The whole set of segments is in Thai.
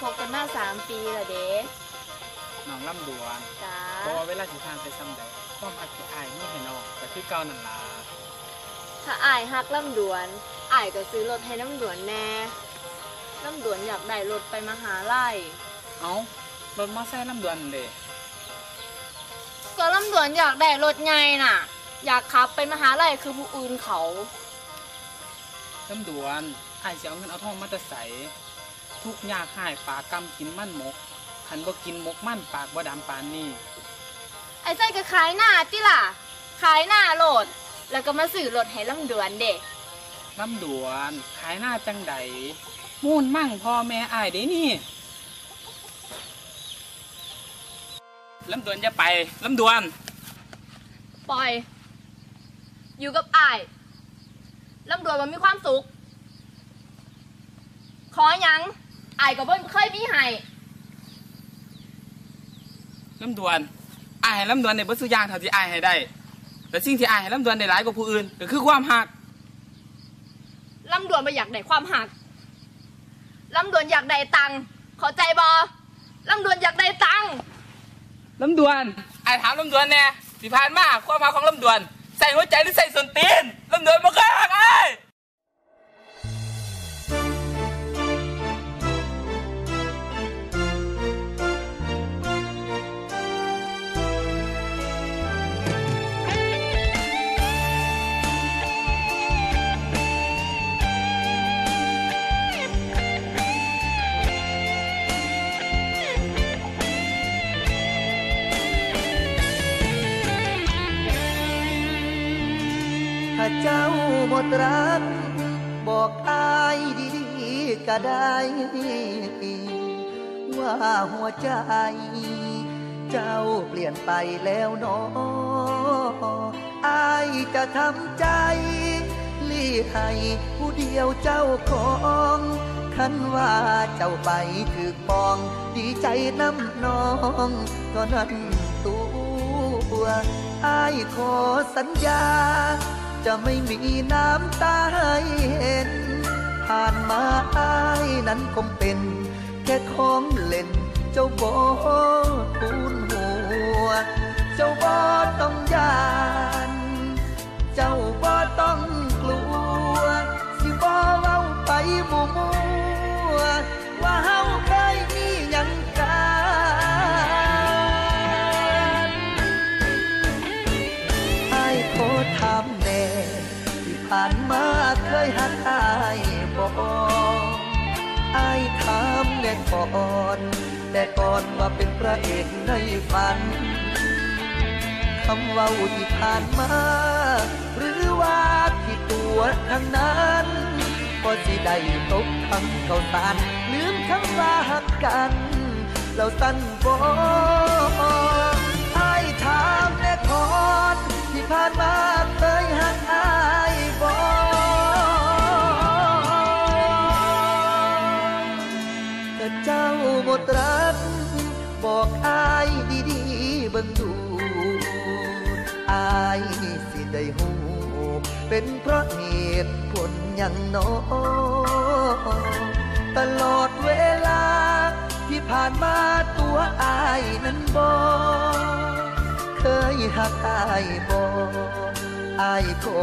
คบกันมาสามปีและเด้น้องลำดวนจ้าเพราะว่าเวลาสิทานไปซ้ำใดความอักที่อายนี่ให้น้องก็คือเก่านั่นล่ะถ้าอายฮักลำดวนอายก็ซื้อรถให้ลำดวนแน่ลำดวนอยากได้รถไปมหาลัยเอ้ารถมอไซค์ลำดวนนั่นเด้ก็ลำดวนอยากได้รถไงน่ะ อยากขับไปมหาลัยคือผู้อื่นเขาลำดวนอายสิเอาเงินเอาทองมาแต่ใส ทุกข์ยากหายปากกำกินมั่นหมกคันบ่กินหมกมั่นปากบ่ดำปานนี้ไอ้ไส้ก็ขายหน้าติล่ะ ขายหน้าโหลด แล้วก็มาซื้อรถให้ลำดวนเด็กลำดวนขายหน้าจังใดมูนมั่งพ่อแม่อายเด้นี่ลำดวนจะไปลำดวนปล่อย อยู่กับอายลำดวนมันมีความสุข ขอหยัง อายก็บ่เคยมีให้ลำดวนอายให้ลำดวนในเบิดสุอย่างเท่าที่อายให้ได้ แต่สิ่งที่อายให้ลำดวนได้หลายกว่าผู้อื่นก็คือความหักลำดวนไปอยากได้ความหักลำดวนอยากได้ตังค์เข้าใจบอลำดวนอยากได้ตังค์ลำดวนอายถามลำดวนแน่สิผ่านมาความหักของลำดวน ใส่หัวใจหรือใส่ส่วนตีน เจ้าหมดรัก บอกอายดีๆก็ได้ ว่าหัวใจ เจ้าเปลี่ยนไปแล้วเนออายจะทำใจลี่ให้ผู้เดียวเจ้าของคันว่าเจ้าไปถือปอง ดีใจน้ำน้องก็นั้นตัวอายขอสัญญา จะไม่มีน้ำตาให้เห็น ผ่านมาอายนั้นคงเป็น แค่ของเล่น ผ่านมาเคยหักอายบ่ไอ้ายถามแน่ก่อน แต่ก่อนว่าเป็นพระเอกในฝันคำเว่าที่ผ่านมา หรือว่าที่ตัวทางนั้นก็สิได้ตกคำเขาสารลืมคำว่าหักกันแล้วสั้นบ่ บิ่งดูอายสิได้หูเป็นเพราะเหตุผลอย่างน้อตลอดเวลาที่ผ่านมาตัวอายนั้นบ่เคยหักอายบ่อายก็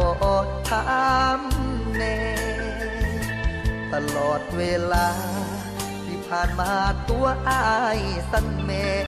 ถามแน่ตลอดเวลาที่ผ่านมาตัวอายสั่นแม่